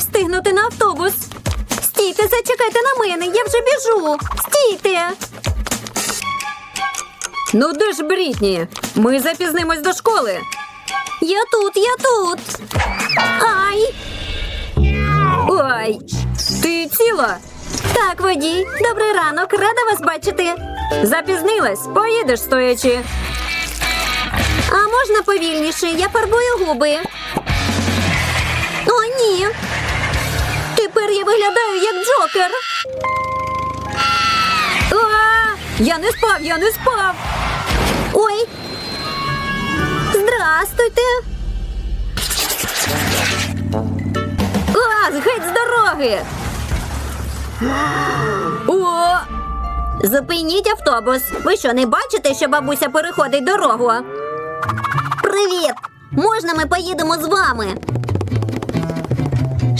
встигнути на автобус. Стійте, зачекайте на мене, я вже біжу. Стійте. Ну де ж Брітні? Ми запізнимось до школи. Я тут, я тут. Ай! Ой, ти ціла? Так, водій. Добрий ранок, рада вас бачити. Запізнилась, поїдеш стоячи. А можна повільніше? Я фарбую губи. О, ні. Тепер я виглядаю як Джокер. Я не спав, я не спав. Ой. Здрастуйте. А, геть з дороги. О! Зупиніть автобус. Ви що, не бачите, що бабуся переходить дорогу? Привіт! Можна ми поїдемо з вами?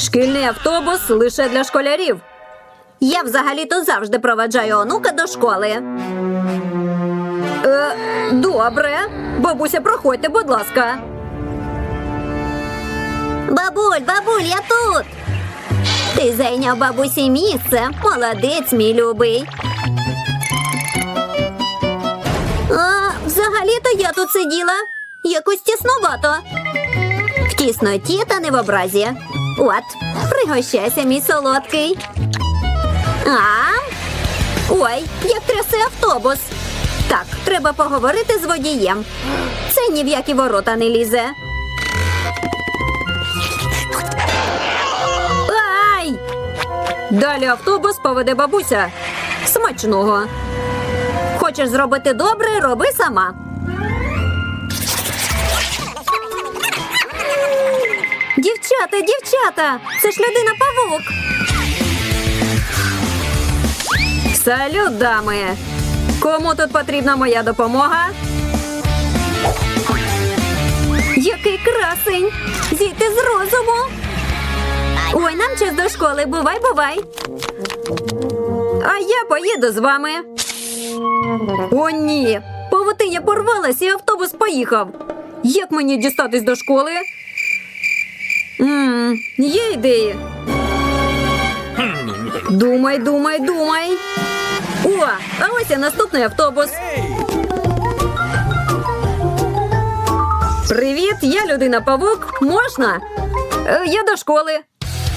Шкільний автобус лише для школярів. Я взагалі-то завжди проведжаю онука до школи. Е, добре. Бабуся, проходьте, будь ласка. Бабуль, бабуль, я тут. Ти зайняв бабусі місце. Молодець, мій любий. А, взагалі-то я тут сиділа. Якось тіснувато. В тісноті та не в образі. От, пригощайся, мій солодкий. А? Ой, як трясе автобус. Так, треба поговорити з водієм. Це ні в які ворота не лізе. Ай! Далі автобус поведе бабуся. Смачного. Хочеш зробити добре, роби сама. Дівчата, дівчата! Це ж людина павук. Салют, дами! Кому тут потрібна моя допомога? Який красень! Зійти з розуму! Ой, нам час до школи. Бувай, бувай. А я поїду з вами. О, ні. Павутиня порвалась і автобус поїхав. Як мені дістатись до школи? Ммм, є ідеї. Думай, думай, думай. О, а ось і наступний автобус. Привіт, я людина павук. Можна? Е, Я до школи.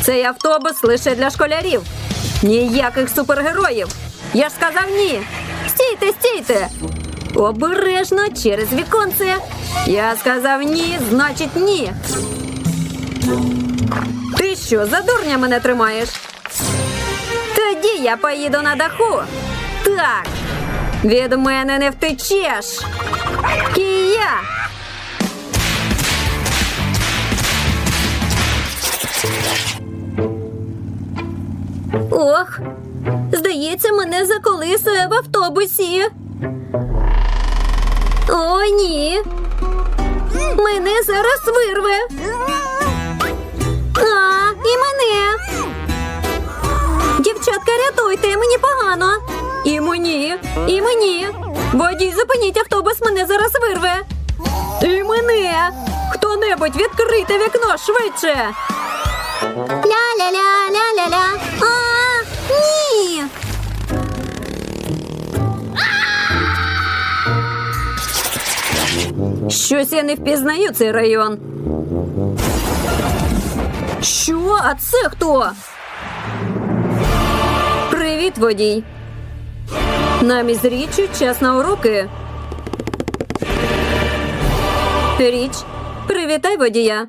Цей автобус лише для школярів. Ніяких супергероїв. Я ж сказав ні. Стійте, стійте. Обережно через віконце. Я сказав ні, значить ні. Ти що, за дурня мене тримаєш? Тоді я поїду на даху. Так. Від мене не втечеш. Кія. Ох, здається, мене заколисує в автобусі. О, ні. Мене зараз вирве. Рятуйте, мені погано. І мені, і мені. Водій, зупиніть автобус, мене зараз вирве. І мене. Хто-небудь відкрийте вікно швидше. Ля-ля-ля-ля-ля-ля. А, ні. Щось я не впізнаю цей район. Що? А це хто? Привіт, водій. Нам із річчю час на уроки. Річ, привітай водія.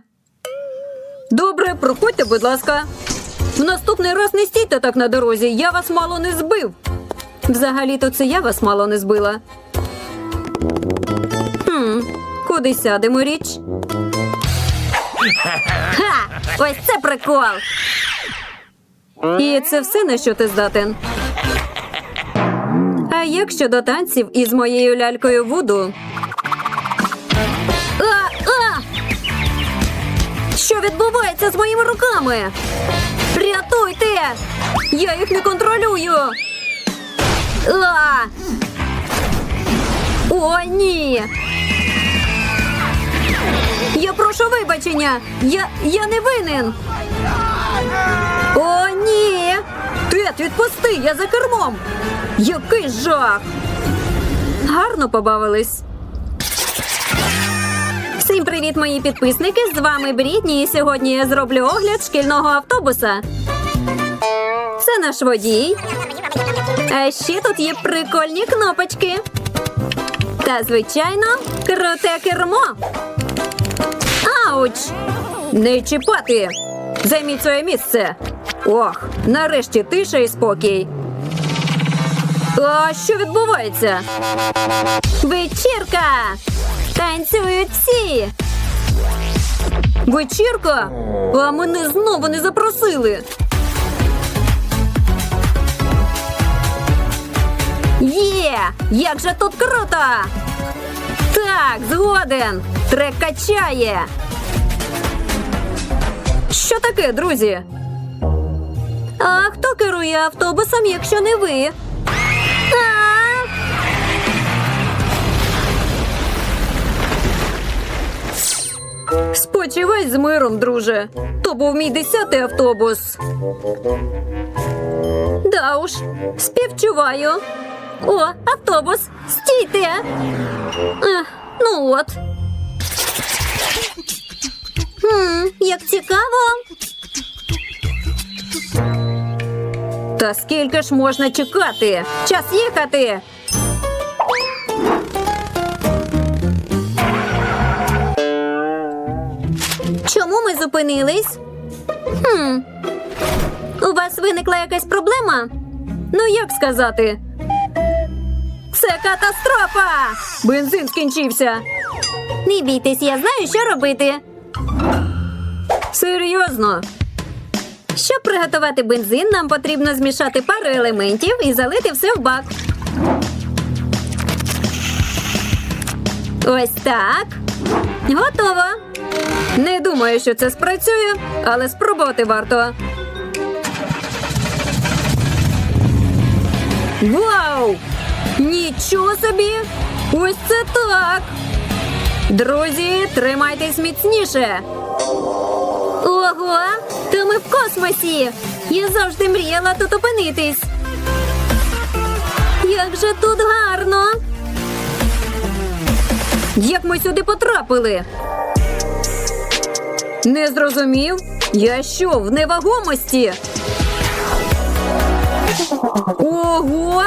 Добре, проходьте, будь ласка. В наступний раз не стійте так на дорозі, я вас мало не збив. Взагалі-то це я вас мало не збила. Хм, куди сядемо річ? Ха! Ось це прикол. І це все, на що ти здатен. А як щодо танців із моєю лялькою Вуду? А, а! Що відбувається з моїми руками? Рятуйте! Я їх не контролюю. А! О, ні! Я прошу вибачення. Я, я не винен. О, ні. Тет, відпусти, я за кермом. Який жах. Гарно побавились. Всім привіт, мої підписники! З вами Брітні, і сьогодні я зроблю огляд шкільного автобуса. Це наш водій. А ще тут є прикольні кнопочки. Та, звичайно, круте кермо. Ауч! Не чіпати! Займіть своє місце. Ох, нарешті тиша і спокій. А що відбувається? Вечірка! Танцюють всі! Вечірка? А мене знову не запросили. Є! Як же тут круто! Так, згоден! Трек качає. Що таке, друзі? А хто керує автобусом, якщо не ви? Спочивай з миром, друже. То був мій десятий автобус. Да уж, співчуваю. О, автобус, стійте. Ех, ну от. Хм, як цікаво. Та скільки ж можна чекати? Час їхати. Чому ми зупинились? Хм. У вас виникла якась проблема? Ну, як сказати? Це катастрофа! Бензин скінчився. Не бійтесь, я знаю, що робити. Серйозно. Щоб приготувати бензин, нам потрібно змішати пару елементів і залити все в бак. Ось так. Готово. Не думаю, що це спрацює, але спробувати варто. Вау! Нічого собі! Ось це так! Друзі, тримайтесь міцніше. Ого! Та ми в космосі! Я завжди мріяла тут опинитись. Як же тут гарно! Як ми сюди потрапили? Не зрозумів? Я що, в невагомості? Ого!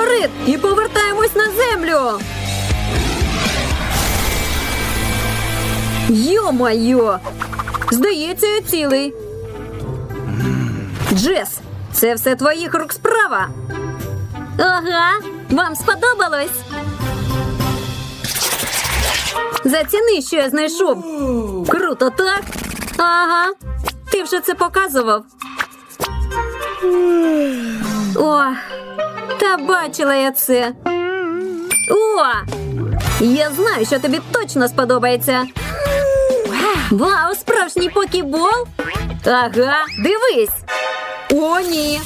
Метеорит і повертаємось на землю. Йо-майо! Здається, я цілий. Джес, це все твоїх рук справа. Ага, вам сподобалось? Заціни, що я знайшов. Круто, так? Ага. Ти вже це показував. О, та бачила я це. О! Я знаю, що тобі точно сподобається. Вау, справжній покібол? Ага, дивись. О, ні.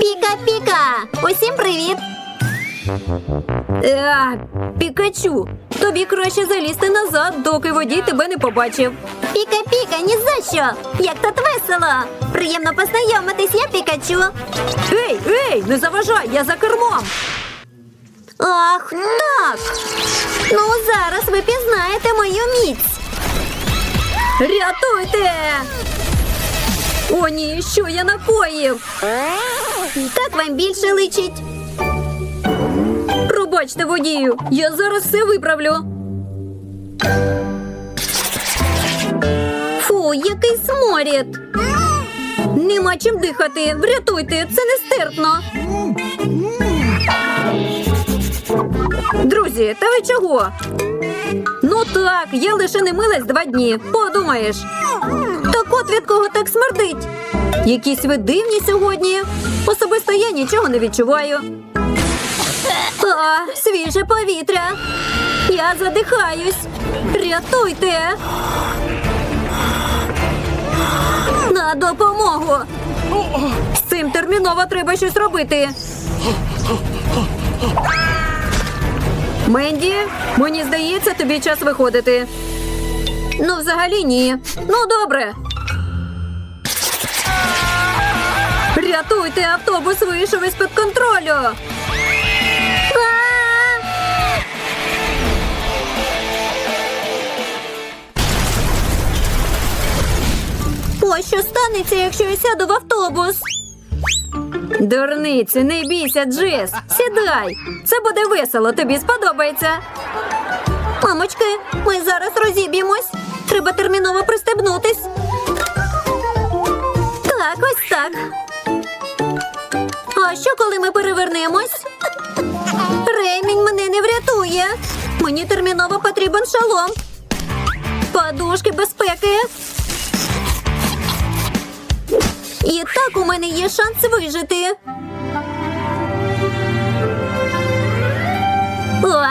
Піка-піка! Усім привіт! А, Пікачу, тобі краще залізти назад, доки водій тебе не побачив. Піка-піка, ні за що! Як тут весело! Приємно познайомитись, я Пікачу. Ей, ей, не заважай, я за кермом. Ах, так. Ну, зараз ви пізнаєте мою міць. Рятуйте! О, ні, що я накоїв? Так вам більше личить. Пробачте водію, я зараз все виправлю. Фу, який сморід. Нема чим дихати. Врятуйте, це нестерпно. Друзі, та ви чого? Ну так, я лише не милась два дні. Подумаєш. Так от від кого так смердить? Якісь ви дивні сьогодні. Особисто я нічого не відчуваю. А, свіже повітря. Я задихаюсь. Рятуйте. На допомогу! З цим терміново треба щось робити. Менді, мені здається, тобі час виходити. Ну, взагалі ні. Ну, добре. Рятуйте, автобус вийшов із-під контролю. Станеться, якщо я сяду в автобус. Дурниці, не бійся, Джес. Сідай. Це буде весело, тобі сподобається. Мамочки, ми зараз розіб'ємось. Треба терміново пристебнутись. Так, ось так. А що, коли ми перевернемось? Ремінь мене не врятує. Мені терміново потрібен шолом. Подушки безпеки. І так у мене є шанс вижити. О,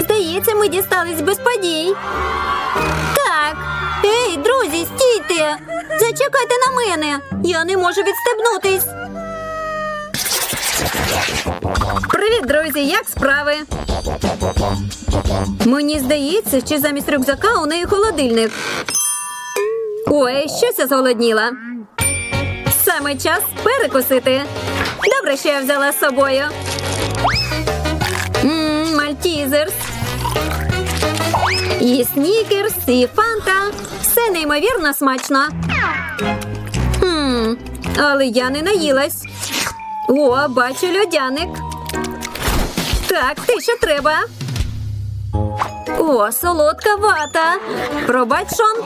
здається, ми дістались без подій. Так. Ей, друзі, стійте! Зачекайте на мене. Я не можу відстебнутись. Привіт, друзі! Як справи? Мені здається, що замість рюкзака у неї холодильник. Ой, щось я зголодніла. Саме час перекусити. Добре, що я взяла з собою. Мальтізерс. І снікерс, і фанта. Все неймовірно смачно. Хм, але я не наїлась. О, бачу льодяник. Так, те, що треба. О, солодка вата. Пробач, Шон.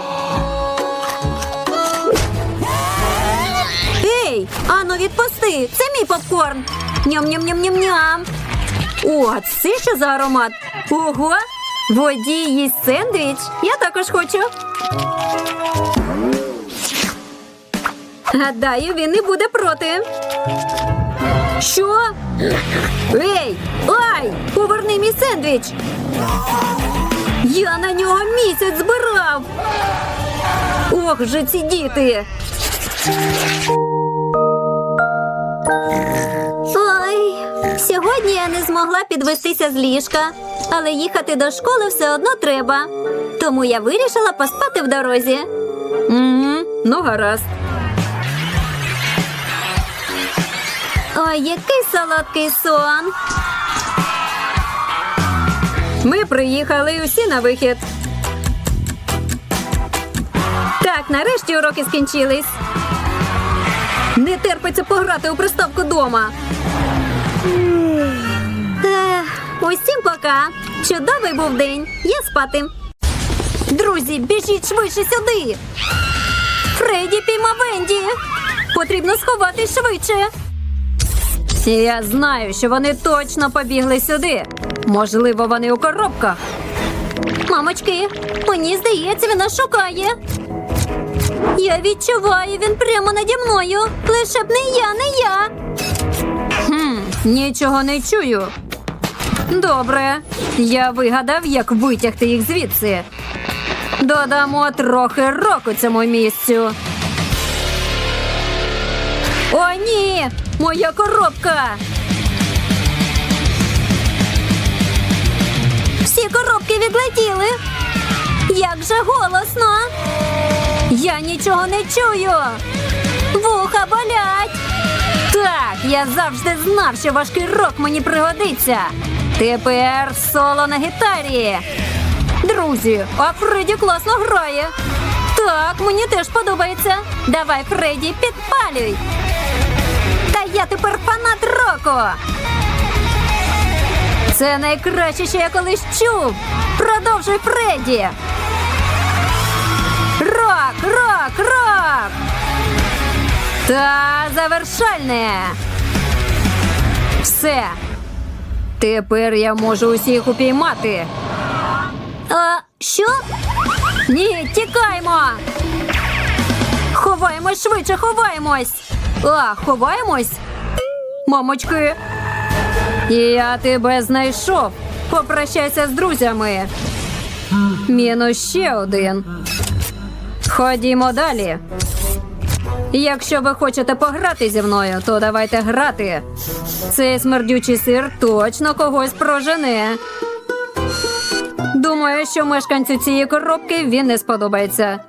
Ей, ану відпусти. Це мій попкорн. Ням-ням-ням-ням-ням. О, це що за аромат? Ого! Водій їсть сендвіч. Я також хочу. Гадаю, він не буде проти. Що? Ей! Ай! Поверни мій сендвіч! Я на нього місяць збирав. Ох же ці діти. Ой, сьогодні я не змогла підвестися з ліжка, але їхати до школи все одно треба. Тому я вирішила поспати в дорозі. Угу, ну гаразд. Ой, який солодкий сон. Ми приїхали усі на вихід. Так, нарешті уроки скінчились. Не терпиться пограти у приставку дома. Ех, усім пока. Чудовий був день. Я спати. Друзі, біжіть швидше сюди. Фредді піймав Венді. Потрібно сховатись швидше. Я знаю, що вони точно побігли сюди. Можливо, вони у коробках. Мамочки, мені здається, він нас шукає. Я відчуваю, він прямо наді мною. Лише б не я, не я. Хм, нічого не чую. Добре, я вигадав, як витягти їх звідси. Додамо трохи року цьому місцю. О, ні! Моя коробка! Всі коробки відлетіли. Як же голосно! Я нічого не чую. Вуха болять. Так, я завжди знав, що важкий рок мені пригодиться. Тепер соло на гітарі. Друзі, а Фредді класно грає. Так, мені теж подобається. Давай, Фредді, підпалюй. Та я тепер фанат року. Це найкраще, що я колись чув. Продовжуй, Фредді. Та завершальне. Все. Тепер я можу усіх упіймати. А, що? Ні, тікаймо. Ховаємось швидше, ховаємось. А, ховаємось? Мамочки. Я тебе знайшов. Попрощайся з друзями. Мінус ще один. Ходімо далі. Якщо ви хочете пограти зі мною, то давайте грати. Цей смердючий сир точно когось прожене. Думаю, що мешканцю цієї коробки він не сподобається.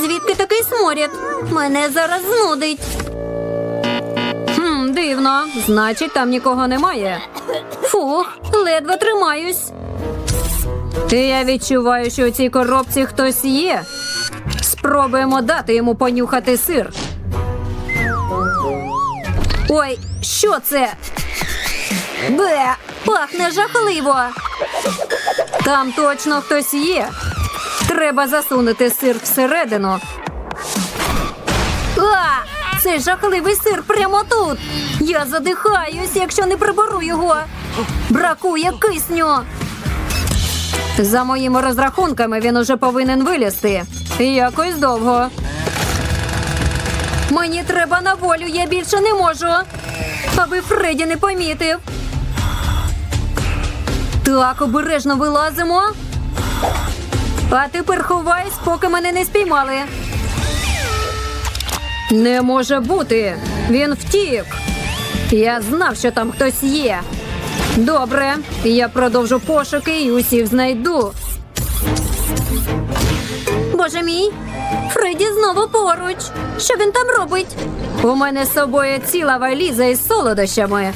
Звідки такий сморід? Мене зараз знудить. Хм, дивно. Значить, там нікого немає. Фух, ледве тримаюсь. Я відчуваю, що у цій коробці хтось є. Спробуємо дати йому понюхати сир. Ой, що це? Бе, пахне жахливо. Там точно хтось є. Треба засунути сир всередину. А! Цей жахливий сир прямо тут. Я задихаюсь, якщо не приберу його. Бракує кисню. За моїми розрахунками він уже повинен вилізти. Якось довго. Мені треба на волю, я більше не можу. Аби Фредді не помітив. Так, обережно вилазимо. А тепер ховайся, поки мене не спіймали. Не може бути. Він втік. Я знав, що там хтось є. Добре, я продовжу пошуки і усіх знайду. Боже мій, Фредді знову поруч. Що він там робить? У мене з собою ціла валіза із солодощами.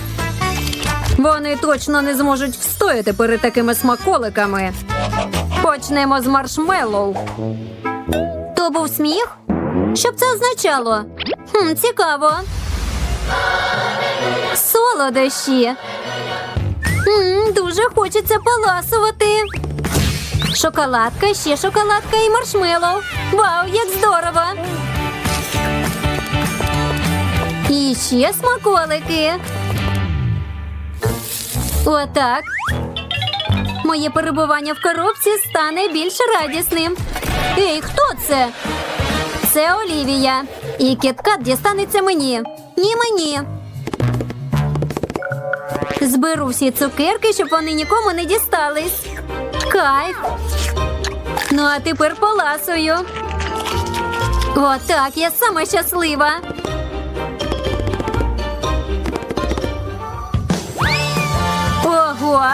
Вони точно не зможуть встояти перед такими смаколиками. Почнемо з маршмеллоу. То був сміх? Що б це означало? Хм, Цікаво. Солодощі. М, дуже хочеться поласувати. Шоколадка, ще шоколадка і маршмеллоу. Вау, як здорово! І ще смаколики. Отак. Моє перебування в коробці стане більш радісним. Ей, хто це? Це Олівія. І кіткат дістанеться мені. Ні мені. Зберу всі цукерки, щоб вони нікому не дістались. Кайф. Ну, а тепер поласую. Отак, я сама щаслива. Ого!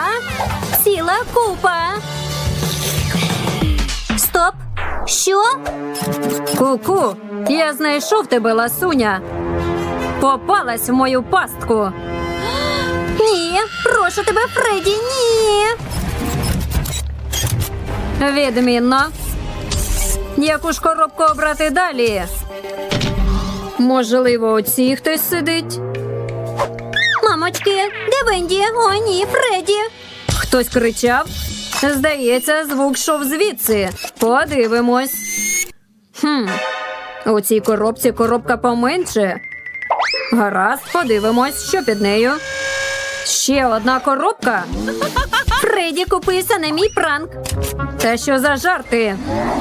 Ціла купа. Стоп! Що? Ку-ку, я знайшов тебе, ласуня. Попалась в мою пастку. Ні, прошу тебе, Фредді, ні. Відмінно. Яку ж коробку обрати далі? Можливо, у цій хтось сидить. Мамочки, де Венді? О, ні, Фредді. Хтось кричав. Здається, звук йшов звідси. Подивимось. Хм, у цій коробці коробка поменше. Гаразд, подивимось, що під нею. Ще одна коробка. Фредді купився на мій пранк. Та що за жарти?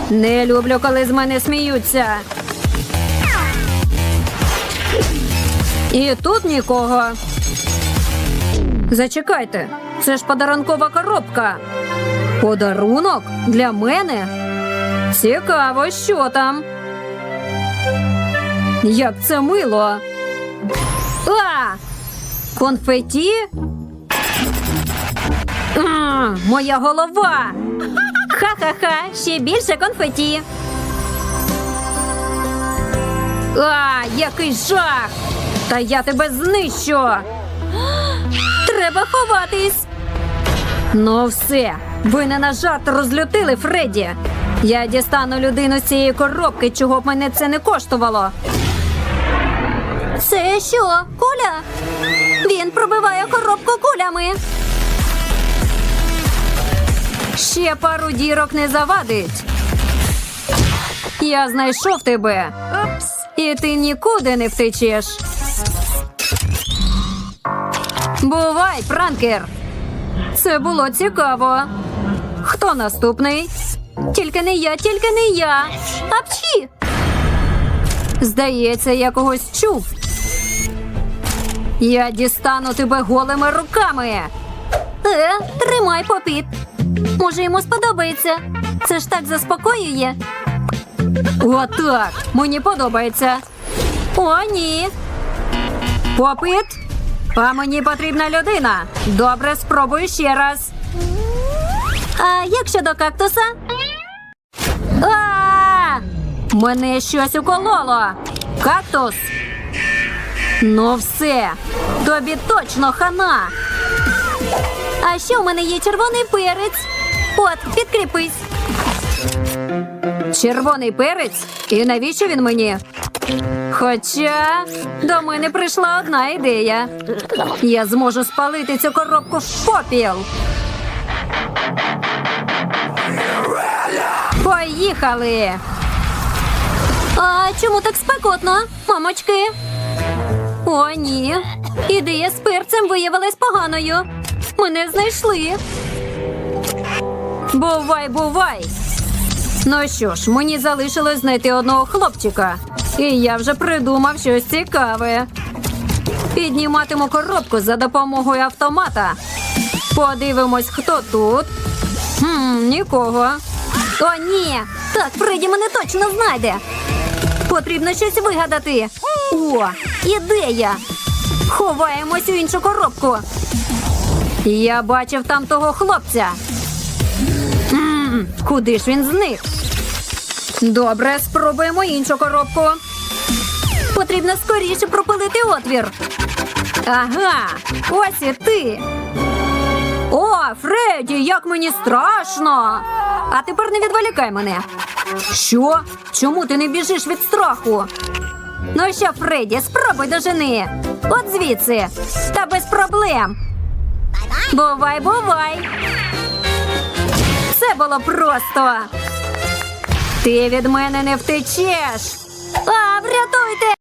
Не люблю, коли з мене сміються. І тут нікого. Зачекайте, це ж подарункова коробка. Подарунок для мене. Цікаво, що там. Як це мило. А! Конфеті? Моя голова. Ха-ха-ха, ще більше конфеті. А, який жах! Та я тебе знищу. Треба ховатись. Ну, все. Ви не на жарт розлютили Фредді. Я дістану людину з цієї коробки, чого б мене це не коштувало. Це що, куля? Він пробиває коробку кулями. Ще пару дірок не завадить. Я знайшов тебе. І ти нікуди не втечеш. Бувай, пранкер. Це було цікаво. Хто наступний? Тільки не я, тільки не я. Апчі! Здається, я когось чув. Я дістану тебе голими руками. Е, тримай попіт. Може, йому сподобається. Це ж так заспокоює. Отак. Мені подобається. О, ні. Попит. А мені потрібна людина. Добре, спробую ще раз. А як щодо кактуса? А! Мене щось укололо. Кактус. Ну все. Тобі точно хана. А ще у мене є червоний перець. От, підкріпись. Червоний перець? І навіщо він мені? Хоча до мене прийшла одна ідея. Я зможу спалити цю коробку в попіл. Поїхали. А чому так спекотно, мамочки? О, ні. Ідея з перцем виявилась поганою. Мене знайшли. Бувай, бувай. Ну що ж, мені залишилось знайти одного хлопчика. І я вже придумав щось цікаве. Підніматиму коробку за допомогою автомата. Подивимось, хто тут. Хм, нікого. О, ні! Так, Фредді мене точно знайде. Потрібно щось вигадати. О, ідея! Ховаємось у іншу коробку. Я бачив там того хлопця. Куди ж він зник? Добре, спробуємо іншу коробку. Потрібно скоріше пропилити отвір. Ага, ось і ти. О, Фредді, як мені страшно. А тепер не відволікай мене. Що? Чому ти не біжиш від страху? Ну що, Фредді, спробуй дожени. От звідси. Та без проблем. Бувай, бувай. Це було просто. Ти від мене не втечеш. А, врятуйте!